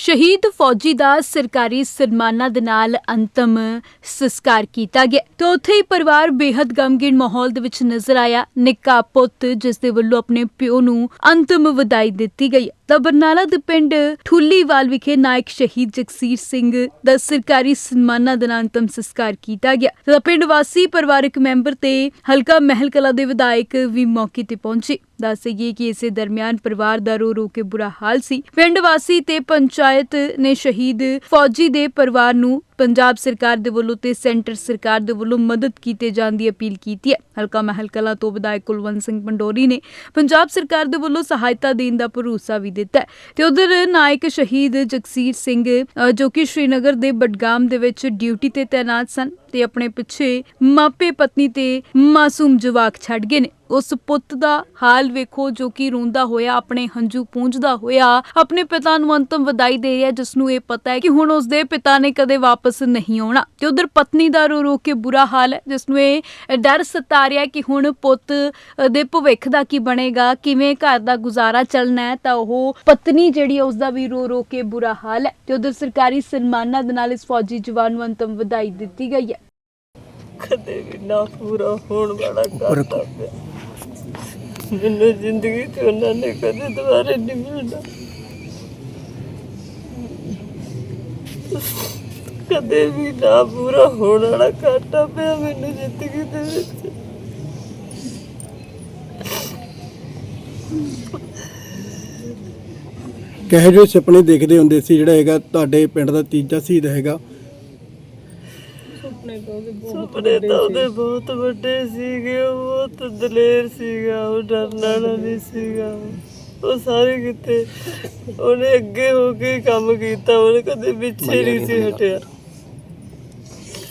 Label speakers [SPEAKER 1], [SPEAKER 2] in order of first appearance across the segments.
[SPEAKER 1] ਸ਼ਹੀਦ ਫੌਜੀ ਦਾ ਸਰਕਾਰੀ ਸਨਮਾਨਾਂ ਦੇ ਨਾਲ ਅੰਤਮ ਸੰਸਕਾਰ ਕੀਤਾ ਗਿਆ। ਤੇ ਉੱਥੇ ਹੀ ਪਰਿਵਾਰ ਬੇहद ਗਮਗੀਨ ਮਾਹੌਲ ਦੇ ਵਿੱਚ ਨਜ਼ਰ ਆਇਆ। ਨਿੱਕਾ ਪੁੱਤ, ਜਿਸ ਦੇ ਵੱਲੋਂ ਆਪਣੇ ਪਿਓ ਨੂੰ ਅੰਤਮ ਵਿਦਾਈ ਦਿੱਤੀ ਗਈ। ਤਾਂ ਬਰਨਾਲਾ ਦੇ ਪਿੰਡ ਠੁੱਲੀਵਾਲ ਵਿਖੇ ਨਾਇਕ ਸ਼ਹੀਦ ਜਗਸੀਰ ਸਿੰਘ ਦਾ ਸਰਕਾਰੀ ਸਨਮਾਨਾਂ ਦੇ ਨਾਲ ਅੰਤਮ ਸੰਸਕਾਰ ਕੀਤਾ ਗਿਆ। ਤਾਂ ਪਿੰਡ ਵਾਸੀ ਪਰਿਵਾਰਕ ਮੈਂਬਰ ਤੇ ਹਲਕਾ ਮਹਿਲ ਕਲਾ ਦੇ ਵਿਧਾਇਕ ਵੀ ਮੌਕੇ ਤੇ ਪਹੁੰਚੇ। ਦੱਸ ਦੱਸਈਏ ਕਿ ਇਸੇ ਦਰਮਿਆਨ ਪਰਿਵਾਰ ਦਾ ਰੋ ਰੋ ਕੇ ਬੁਰਾ ਹਾਲ ਸੀ। ਪਿੰਡ ਵਾਸੀ ਤੇ ਪੰਚਾਇਤ ਨੇ ਸ਼ਹੀਦ ਫੌਜੀ ਦੇ ਪਰਿਵਾਰ ਨੂੰ ਪੰਜਾਬ ਸਰਕਾਰ ਦੇ ਵੱਲੋਂ ਤੇ ਸੈਂਟਰ ਸਰਕਾਰ ਦੇ ਵੱਲੋਂ ਮਦਦ ਕੀਤੇ ਜਾਣ ਦੀ ਅਪੀਲ ਕੀਤੀ ਹੈ। ਹਲਕਾ ਮਹਿਲ ਕਲਾ ਤੋਂ ਵਿਧਾਇਕ ਕੁਲਵੰਤ ਸਿੰਘ ਪੰਡੋਰੀ ਨੇ ਪੰਜਾਬ ਸਰਕਾਰ ਦੇ ਵੱਲੋਂ ਸਹਾਇਤਾ ਦੇਣ ਦਾ ਭਰੋਸਾ ਵੀ ਦਿੱਤਾ ਤੇ ਉਧਰ ਨਾਇਕ ਸ਼ਹੀਦ ਜਗਸੀਰ ਸਿੰਘ ਜੋ ਕਿ ਸ਼੍ਰੀਨਗਰ ਦੇ ਬਡਗਾਮ ਦੇ ਵਿੱਚ ਡਿਊਟੀ ਤੇ ਤੈਨਾਤ ਸਨ ਤੇ ਆਪਣੇ ਪਿੱਛੇ ਮਾਪੇ ਪਤਨੀ ਤੇ ਮਾਸੂਮ ਜਵਾਕ ਛੱਡ ਗਏ ਨੇ। ਉਸ ਪੁੱਤ ਦਾ ਹਾਲ ਵੇਖੋ, ਜੋ ਕਿ ਰੋਂਦਾ ਹੋਇਆ, ਆਪਣੇ ਹੰਝੂ ਪੂੰਝਦਾ ਹੋਇਆ, ਆਪਣੇ ਪਿਤਾ ਨੂੰ ਅੰਤਮ ਵਿਦਾਈ ਦੇ ਰਿਹਾ ਜਿਸ ਨੂੰ ਇਹ ਪਤਾ ਹੈ ਕਿ ਹੁਣ ਉਸ ਦੇ ਪਿਤਾ ਨੇ ਕਦੇ ਵਾਪਸ ਨਹੀਂ ਆਉਣਾ ਤੇ ਉਧਰ ਪਤਨੀ ਦਾ ਰੋ ਰੋ ਕੇ ਬੁਰਾ ਹਾਲ ਹੈ ਜਿਸ ਨੂੰ ਇਹ ਡਰ ਸਤਾ ਰਿਹਾ ਕਿ ਹੁਣ ਪੁੱਤ ਦੇ ਭਵਿੱਖ ਦਾ ਕੀ ਬਣੇਗਾ ਕਿਵੇਂ ਘਰ ਦਾ ਗੁਜ਼ਾਰਾ ਚੱਲਣਾ ਹੈ ਤਾਂ ਉਹ ਪਤਨੀ ਜਿਹੜੀ ਹੈ ਉਸ ਦਾ ਵੀ ਰੋ ਰੋ ਕੇ ਬੁਰਾ ਹਾਲ ਹੈ ਤੇ ਉਧਰ ਸਰਕਾਰੀ ਸਨਮਾਨਾਂ ਦੇ ਨਾਲ ਇਸ ਫੌਜੀ ਜਵਾਨ ਨੂੰ ਅੰਤਮ ਵਿਦਾਈ ਦਿੱਤੀ ਗਈ ਹੈ।
[SPEAKER 2] ਕਦੇ ਵੀ ਨਾ ਪੂਰਾ ਹੋਣ ਵਾਲਾ ਕਰਦਾ ਮੈਨੂੰ ਜ਼ਿੰਦਗੀ ਤੇ ਉਹਨਾਂ ਨੇ ਕਦੇ ਦੁਬਾਰਾ ਨਹੀਂ ਮਿਲਣਾ। ਕਦੇ ਵੀ ਨਾ ਪੂਰਾ ਹੋਣ ਵਾਲਾ ਘਾਟਾ ਪਿਆ ਮੈਨੂੰ ਜ਼ਿੰਦਗੀ ਦੇ ਵਿੱਚ।
[SPEAKER 3] ਕਿਹੋ ਜਿਹੇ ਸੁਪਨੇ ਦੇਖਦੇ ਹੁੰਦੇ ਸੀ ਜਿਹੜਾ ਹੈਗਾ ਤੁਹਾਡੇ ਪਿੰਡ ਦਾ ਤੀਜਾ ਸ਼ਹੀਦ ਹੈਗਾ?
[SPEAKER 2] ਸੁਪਨੇ ਤਾਂ ਉਹਦੇ ਬਹੁਤ ਵੱਡੇ ਸੀਗੇ ਉਹ ਬਹੁਤ ਦਲੇਰ ਸੀਗਾ ਉਹ ਡਰਨ ਵਾਲਾ ਨਹੀਂ ਸੀਗਾ। ਉਹ ਸਾਰੇ ਕਿਤੇ ਉਹਨੇ ਅੱਗੇ ਹੋ ਕੇ ਕੰਮ ਕੀਤਾ ਉਹਨੇ ਕਦੇ ਪਿੱਛੇ ਨਹੀਂ ਸੀ ਹਟਿਆ।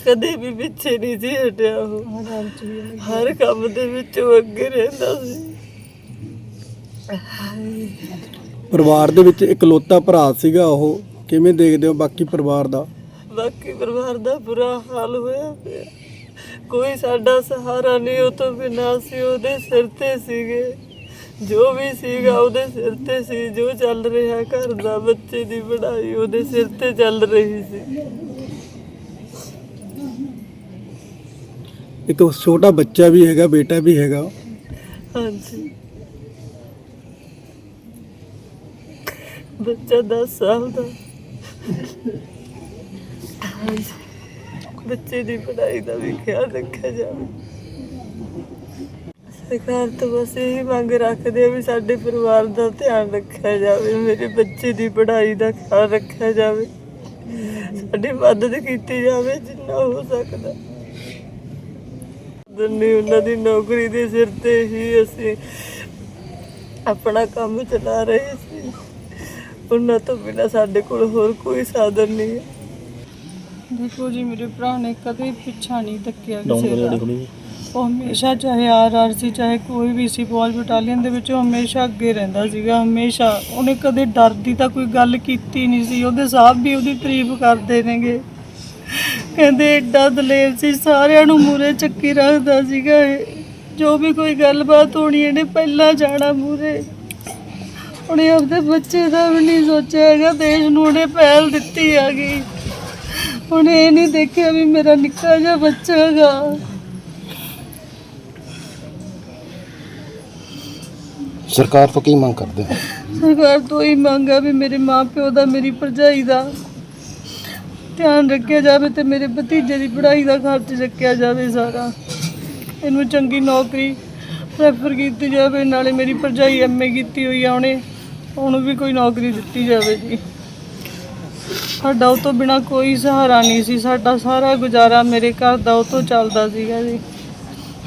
[SPEAKER 2] ਕਦੇ ਵੀ ਪਿੱਛੇ ਨਹੀਂ ਸੀ ਹਟਿਆ ਉਹ। ਹਰ ਕੰਮ ਦੇ ਵਿੱਚ ਉਹ ਅੱਗੇ ਰਹਿੰਦਾ ਸੀ।
[SPEAKER 3] ਪਰਿਵਾਰ ਦੇ ਵਿੱਚ ਇਕਲੌਤਾ ਭਰਾ ਸੀਗਾ ਉਹ। ਕਿਵੇਂ ਦੇਖਦੇ ਹੋ ਬਾਕੀ ਪਰਿਵਾਰ ਦਾ?
[SPEAKER 2] ਬਾਕੀ ਪਰਿਵਾਰ ਦਾ ਬੁਰਾ ਹਾਲ ਹੋਇਆ ਪਿਆ। ਕੋਈ ਸਾਡਾ ਸਹਾਰਾ ਨਹੀਂ ਉਹ ਤੋਂ ਬਿਨਾਂ ਸੀ ਉਹਦੇ ਸਿਰ ਤੇ ਸੀਗੇ। ਜੋ ਵੀ ਸੀਗਾ ਉਹਦੇ ਸਿਰ ਤੇ ਸੀ। ਜੋ ਚੱਲ ਰਿਹਾ ਘਰ ਦਾ ਬੱਚੇ ਦੀ ਪੜ੍ਹਾਈ ਉਹਦੇ ਸਿਰ ਤੇ ਚੱਲ ਰਹੀ ਸੀ।
[SPEAKER 3] ਇੱਕ ਛੋਟਾ ਬੱਚਾ ਵੀ ਹੈਗਾ, ਬੇਟਾ ਵੀ ਹੈਗਾ।
[SPEAKER 2] ਹਾਂਜੀ। ਬੱਚਾ 10 ਸਾਲ ਦਾ। ਹਾਂਜੀ ਬੱਚੇ ਦੀ ਪੜ੍ਹਾਈ ਦਾ ਵੀ ਖਿਆਲ ਰੱਖਿਆ ਜਾਵੇ। ਸਰਕਾਰ ਤੋਂ ਬਸ ਇਹੀ ਮੰਗ ਰੱਖਦੇ ਆ ਵੀ ਸਾਡੇ ਪਰਿਵਾਰ ਦਾ ਧਿਆਨ ਰੱਖਿਆ ਜਾਵੇ, ਮੇਰੇ ਬੱਚੇ ਦੀ ਪੜ੍ਹਾਈ ਦਾ ਖਿਆਲ ਰੱਖਿਆ ਜਾਵੇ। ਸਾਡੀ ਮਦਦ ਕੀਤੀ ਜਾਵੇ, ਜਿੰਨਾ ਹੋ ਸਕਦਾ। ਦੰਨੀ ਉਹਨਾਂ ਦੀ ਨੌਕਰੀ ਦੇ ਸਿਰ ਤੇ ਹੀ ਅਸੀਂ ਆਪਣਾ ਕੰਮ ਚਲਾ ਰਹੇ ਸੀ। ਉਹਨਾਂ ਤੋਂ ਬਿਨਾਂ ਸਾਡੇ ਕੋਲ ਹੋਰ ਕੋਈ ਸਾਧਨ ਨਹੀਂ ਹੈ।
[SPEAKER 4] ਦੇਖੋ ਜੀ ਮੇਰੇ ਭਰਾ ਨੇ ਕਦੇ ਪਿੱਛਾ ਨਹੀਂ ਤੱਕਿਆ ਕਿਸੇ ਦਾ। ਉਹ ਹਮੇਸ਼ਾ ਚਾਹੇ ਆਰ ਸੀ ਚਾਹੇ ਕੋਈ ਵੀ ਸੀ ਫੌਜ ਬਟਾਲੀਅਨ ਦੇ ਵਿੱਚ ਉਹ ਹਮੇਸ਼ਾ ਅੱਗੇ ਰਹਿੰਦਾ ਸੀਗਾ ਹਮੇਸ਼ਾ ਉਹਨੇ ਕਦੇ ਡਰ ਦੀ ਤਾਂ ਕੋਈ ਗੱਲ ਕੀਤੀ ਨਹੀਂ ਸੀ। ਉਹਦੇ ਸਾਹਿਬ ਵੀ ਉਹਦੀ ਤਾਰੀਫ ਕਰਦੇ ਨੇਗੇ। ਕਹਿੰਦੇ ਏਡਾ ਦਲੇਰ ਸੀ ਸਾਰਿਆਂ ਨੂੰ ਮੂਰੇ ਚੱਕੀ ਰੱਖਦਾ ਸੀਗਾ ਇਹ। ਜੋ ਵੀ ਕੋਈ ਗੱਲਬਾਤ ਹੋਣੀ ਇਹਨੇ ਪਹਿਲਾਂ ਜਾਣਾ ਮੂਰੇ ਉਹਨੇ ਆਪਦੇ ਬੱਚੇ ਦਾ ਵੀ ਨਹੀਂ ਸੋਚਿਆ ਹੈਗਾ ਦੇਸ਼ ਨੂੰ ਉਹਨੇ ਪਹਿਲ ਦਿੱਤੀ ਹੈਗੀ। ਉਹਨੇ ਇਹ ਨਹੀਂ ਦੇਖਿਆ ਵੀ ਮੇਰਾ ਨਿੱਕਾ ਜਿਹਾ ਬੱਚਾ ਹੈਗਾ।
[SPEAKER 5] ਸਰਕਾਰ ਤੋਂ ਕੀ ਮੰਗ ਕਰਦੇ ਹੋ?
[SPEAKER 4] ਸਰਕਾਰ ਤੋਂ ਹੀ ਮੰਗ ਵੀ ਮੇਰੇ ਮਾਂ ਪਿਓ ਦਾ ਮੇਰੀ ਭਰਜਾਈ ਦਾ। ਧਿਆਨ ਰੱਖਿਆ ਜਾਵੇ ਤੇ ਮੇਰੇ ਭਤੀਜੇ ਦੀ ਪੜ੍ਹਾਈ ਦਾ ਖਰਚ ਚੱਕਿਆ ਜਾਵੇ ਸਾਰਾ। ਇਹਨੂੰ ਚੰਗੀ ਨੌਕਰੀ ਪ੍ਰੈਫਰ ਕੀਤੀ ਜਾਵੇ, ਨਾਲੇ ਮੇਰੀ ਭਰਜਾਈ ਐਮਏ ਕੀਤੀ ਹੋਈ ਆ ਉਹਨੇ, ਉਹਨੂੰ ਵੀ ਕੋਈ ਨੌਕਰੀ ਦਿੱਤੀ ਜਾਵੇ ਜੀ। ਸਾਡਾ ਉਹ ਤੋਂ ਬਿਨਾ ਕੋਈ ਸਹਾਰਾ ਨਹੀਂ ਸੀ, ਸਾਡਾ ਸਾਰਾ ਗੁਜ਼ਾਰਾ ਮੇਰੇ ਘਰ ਦਾ ਉਹ ਤੋਂ ਚੱਲਦਾ ਸੀਗਾ ਜੀ।